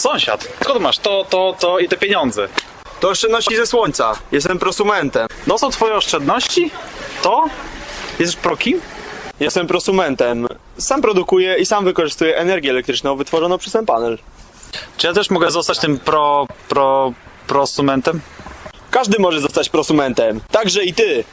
sąsiad. Skąd masz to, to, to i te pieniądze? To oszczędności ze słońca. Jestem prosumentem. No są twoje oszczędności? To? Jesteś pro kim? Jestem prosumentem. Sam produkuję i sam wykorzystuję energię elektryczną wytworzoną przez ten panel. Czy ja też mogę zostać tym pro, pro, prosumentem? Każdy może zostać prosumentem. Także i ty.